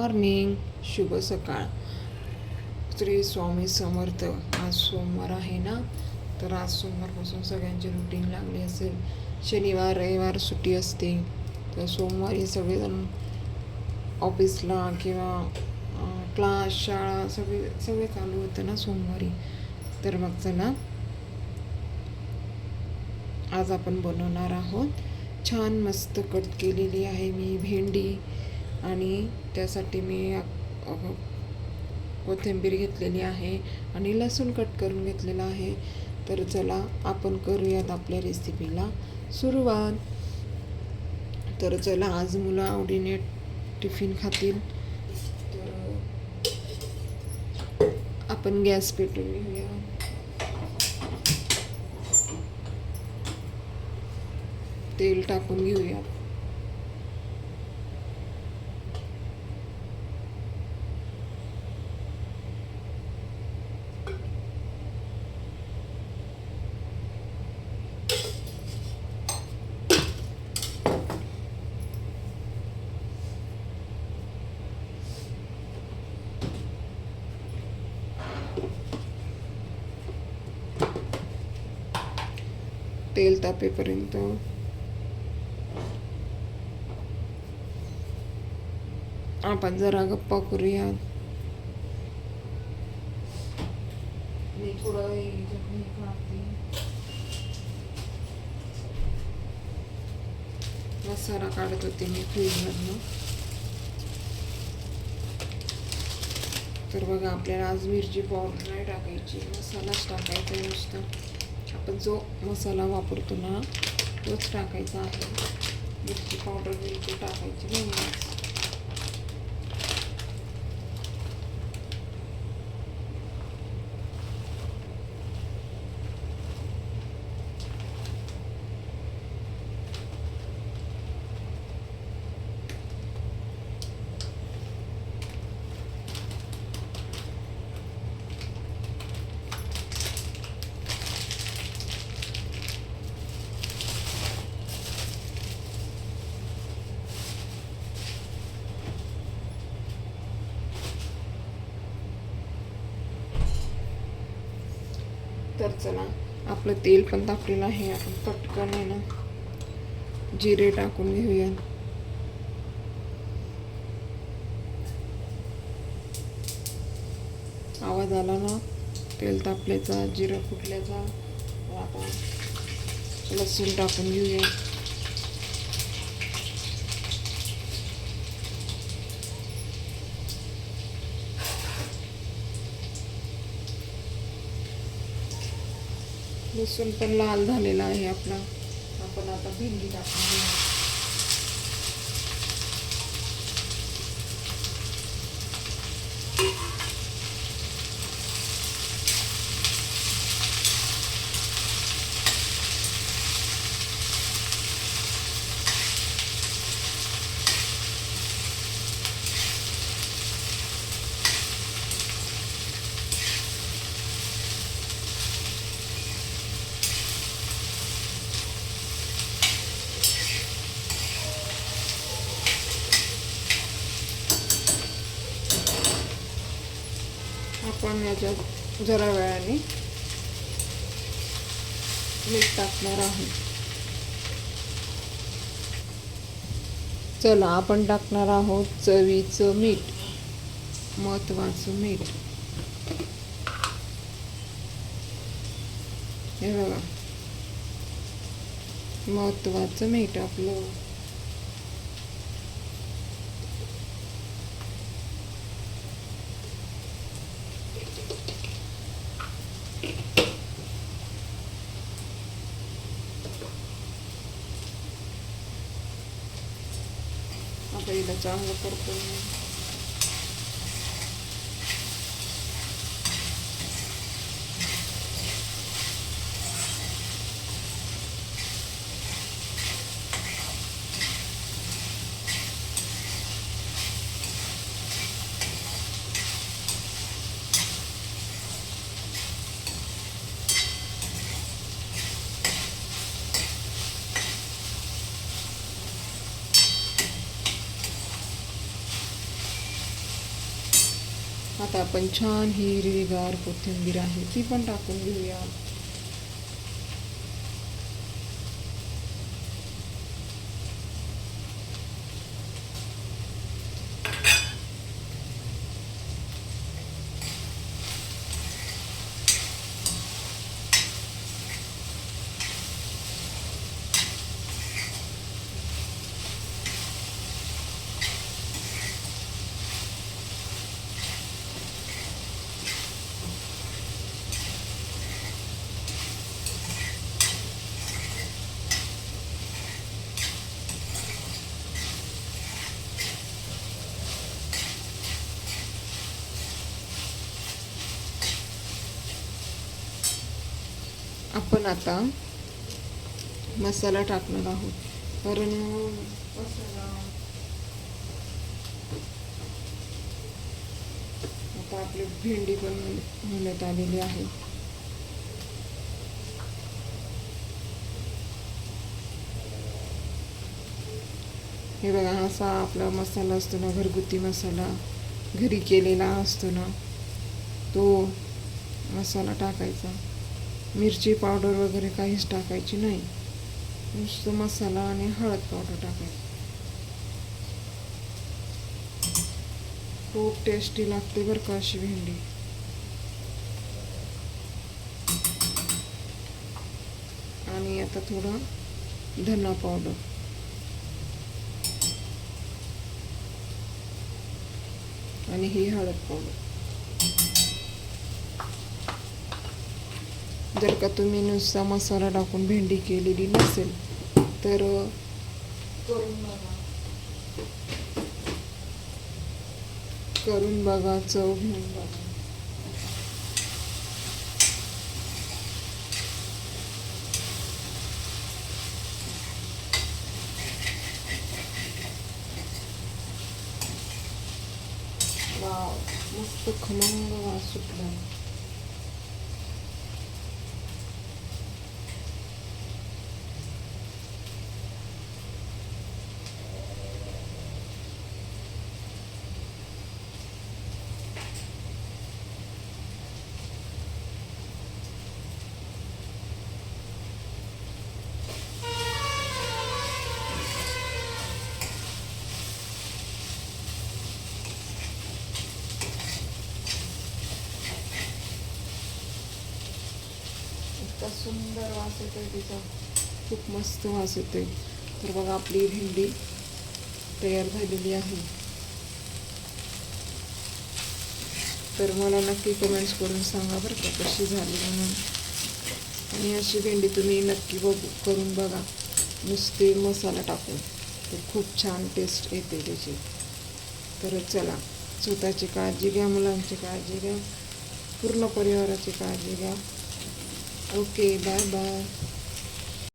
Morning शुभ सकाळ. श्री स्वामी समर्थ. आज सोमवार आहे ना? तर आज सोमवारपासून सगळ्यांची रुटीन लागली असेल. शनिवार रविवार सुट्टी असते. तर सोमवारी सगळेजण ऑफिसला किंवा क्लास शाळा सगळे सगळे चालू होतं ना सोमवारी? तर मग चला. आज आपण बनवणार आहोत छान मस्त कट केलेली आहे मी भेंडी आणि त्यासाठी मी कोथिंबीर घेतलेली आहे आणि लसूण कट करून घेतलेला आहे. तर चला आपण करूयात आपल्या रेसिपीला सुरुवात. तर चला आज मुलं आवडीने टिफिन खातील. तर आपण गॅस पेटून घेऊया. तेल टाकून घेऊया. तेल तापेपर्यंत. आपण जरा गप्पा करूया मी थोडं. मसाला काढत होते मी फ्रीजमधनं. तर बघा आपल्याला आज मिरची पावडर नाही टाकायची. मसालाच टाकायचा नुसता. आपण जो मसाला वापरतो ना तोच टाकायचा आहे. मिरची पावडर बिलकुल टाकायची नाही आज. तर चला. आपलं तेल पण तापलेलं आहे. आपण पटकन आहे ना जिरे टाकून घेऊया. आवाज आला ना? तेल तापल्याचा जिरं फुटल्याचा. आता लसूण टाकून घेऊया. लसूण पण लाल झालेला आहे आपला. आपण आता भेंडी टाकून घेऊया आपण याच्यात जरा वेळाने मीठ टाकणार आहोत. चला आपण टाकणार आहोत चवीचं मीठ महत्वाचं मीठ. हे बघा. महत्वाचं मीठ आपलं. адайыла жаңы абарып आता आपण छान ही हिरवीगार कोथिंबीर आहे ती पण टाकून घेऊया. आपण आता मसाला टाकणार आहोत. कारण मसाला आता आपली भेंडी पण होण्यात आलेली आहे. हे बघा असा आपला मसाला असतो ना घरगुती मसाला घरी केलेला असतो ना तो मसाला टाकायचा. मिरची पावडर वगैरे काहीच टाकायची नाही. नुसतं मसाला आणि हळद पावडर टाकायची. खूप टेस्टी लागते बरं का अशी भेंडी. आणि आता थोडं धना पावडर. आणि ही हळद पावडर. जर का तुम्ही नुसता मसाला टाकून भेंडी केलेली नसेल तर करून बघा. चव घेऊन बघा. मस्त खमंग वास सुटला सुंदर वास येतोय तिचा. खूप मस्त वास येतोय. तर बघा आपली भेंडी तयार झालेली आहे. तर मला नक्की कमेंट्स करून सांगा बरं का कशी झाली म्हणून. आणि अशी भेंडी तुम्ही नक्की बघू करून बघा. नुसते मसाला टाकून. तर खूप छान टेस्ट येते त्याची. तर चला स्वतःची काळजी घ्या मुलांची काळजी घ्या. पूर्ण परिवाराची काळजी घ्या. Okay, bye-bye.